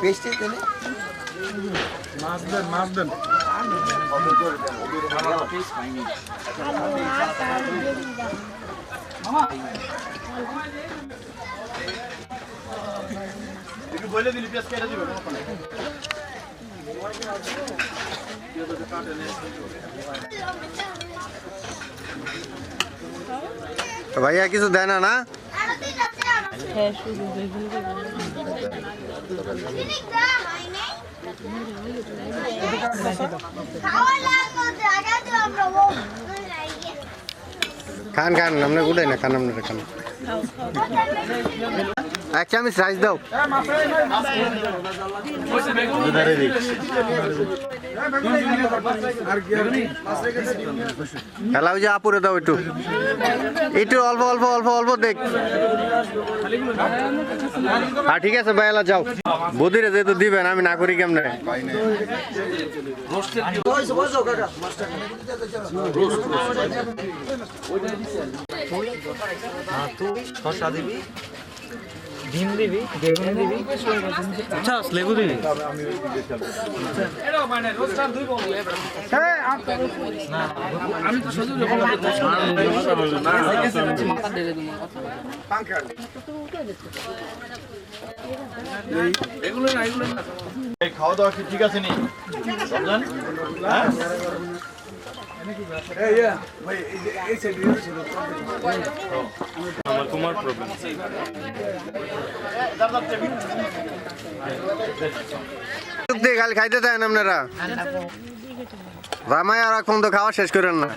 পেস্টে তেলে? মাছ দেন মাছ দেন। বলে দিলি পেঁয়াজ কেটে দিবে। ভাইয়া কিছু দেয় না না? হ্যাঁ খান খান আমরা উঠে না খান আপনারা খান এক চামিচ রাইস দাও। খেলা ওই যে আপুরে দাও একটু। একটু অল্প অল্প অল্প অল্প দেখ। হ্যাঁ ঠিক আছে ভাইলা যাও। বদিরে যেহেতু দিবেন, আমি না করি কেমনে? শসা দিবি। ডিম দিবি বেগুন দিবি আচ্ছা লেবু দিবি খাওয়া দাওয়া কি ঠিক আছে নি হ্যাঁ তোমার প্রবলেম দিয়ে খালি খাইতে চান আপনারা? রামায় আর এখন তো খাওয়া শেষ করেন না।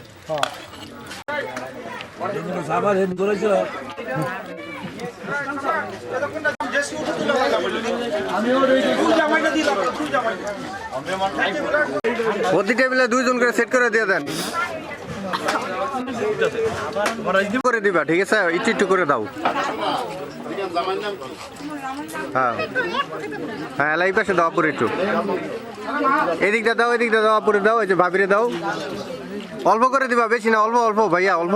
প্রতি টেবিলে দুইজন করে সেট করে দিয়ে দেন। করে দিবা, ঠিক আছে? একটু একটু করে দাও। হ্যাঁ। হ্যাঁ এলাই পাশে দাও পুরো একটু। এদিকটা দাও এদিকটা দাও পুরো দাও, এই যে ভাবিরে দাও। অল্প করে দিবা, বেশি না, অল্প অল্প, ভাইয়া, অল্প।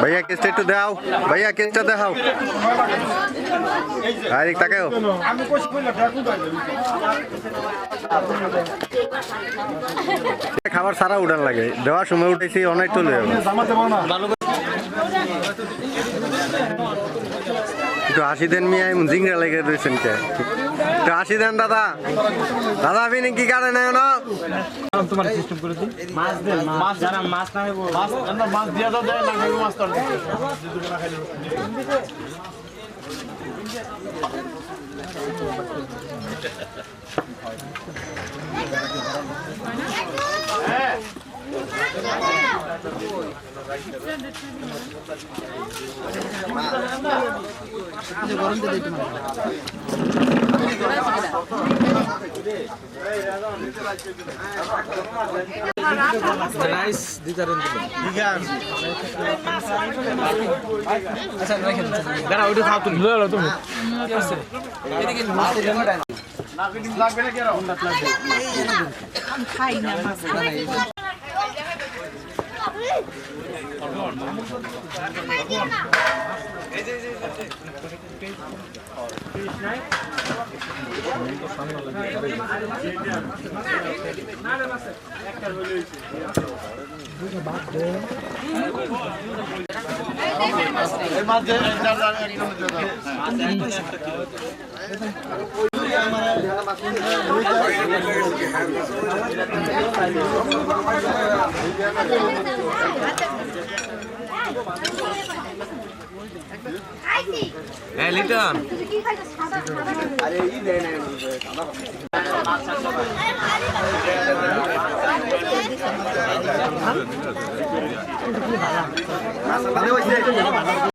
ভাইয়া কেসটা দেখাও আরে তাকেও আমি কইছি কইলা ঠাকুর খাবার সারা উড়ান লাগে দেওয়ার সময় উঠেছি অনেক তুলে না একটু হাসি দেন মিয়া জিংরা লেগে রয়েছেন কে? একটু হাসি দেন দাদা। দাদা, আপনি কি কাটে নেয় না মাছ মাছ মাছ ঠিক আছে আচ্ছা রাখেন দাঁড়া ওইটা খাও তুমি লো তুমি লাগবে না কেন লাগবে খাই না মাছ এই চার চার একদম দিয়ে হ্যাঁ ভালো।